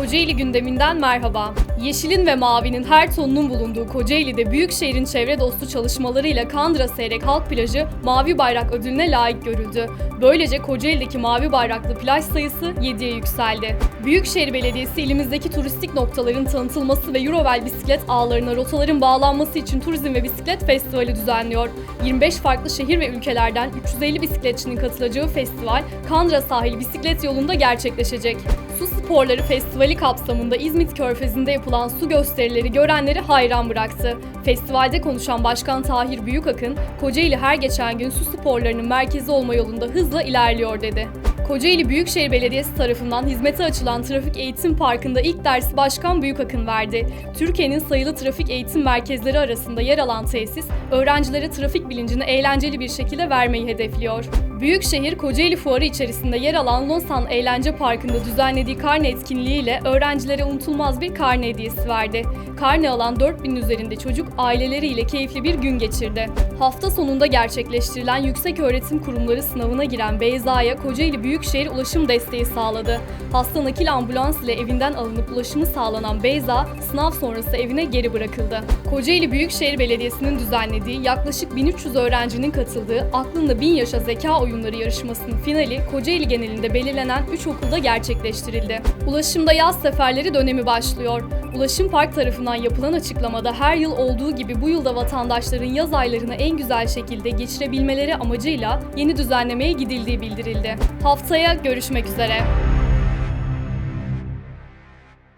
Kocaeli gündeminden merhaba. Yeşilin ve mavinin her tonunun bulunduğu Kocaeli'de Büyükşehir'in çevre dostu çalışmalarıyla Kandıra Seyrek Halk Plajı Mavi Bayrak ödülüne layık görüldü. Böylece Kocaeli'deki mavi bayraklı plaj sayısı 7'ye yükseldi. Büyükşehir Belediyesi ilimizdeki turistik noktaların tanıtılması ve Eurovel bisiklet ağlarına rotaların bağlanması için Turizm ve Bisiklet Festivali düzenliyor. 25 farklı şehir ve ülkelerden 350 bisikletçinin katılacağı festival Kandıra Sahil Bisiklet Yolu'nda gerçekleşecek. Su Sporları Festivali kapsamında İzmit Körfezi'nde yapılan su gösterileri görenleri hayran bıraktı. Festivalde konuşan Başkan Tahir Büyükakın, Kocaeli her geçen gün su sporlarının merkezi olma yolunda hızla ilerliyor dedi. Kocaeli Büyükşehir Belediyesi tarafından hizmete açılan Trafik Eğitim Parkı'nda ilk dersi Başkan Büyükakın verdi. Türkiye'nin sayılı trafik eğitim merkezleri arasında yer alan tesis, öğrencilere trafik bilincini eğlenceli bir şekilde vermeyi hedefliyor. Büyükşehir Kocaeli Fuarı içerisinde yer alan Losan Eğlence Parkı'nda düzenlediği karne etkinliğiyle öğrencilere unutulmaz bir karne hediyesi verdi. Karne alan 4000 üzerinde çocuk aileleriyle keyifli bir gün geçirdi. Hafta sonunda gerçekleştirilen Yüksek Öğretim Kurumları sınavına giren Beyza'ya Kocaeli Büyükşehir ulaşım desteği sağladı. Hasta nakil ambulans ile evinden alınıp ulaşımı sağlanan Beyza, sınav sonrası evine geri bırakıldı. Kocaeli Büyükşehir Belediyesi'nin düzenlediği yaklaşık 1300 öğrencinin katıldığı Aklında Bin Yaşa Zeka Oyunları yarışmasının finali Kocaeli genelinde belirlenen 3 okulda gerçekleştirildi. Ulaşımda yaz seferleri dönemi başlıyor. Ulaşım Park tarafından yapılan açıklamada her yıl olduğu gibi bu yılda vatandaşların yaz aylarını en güzel şekilde geçirebilmeleri amacıyla yeni düzenlemeye gidildiği bildirildi. Haftaya görüşmek üzere.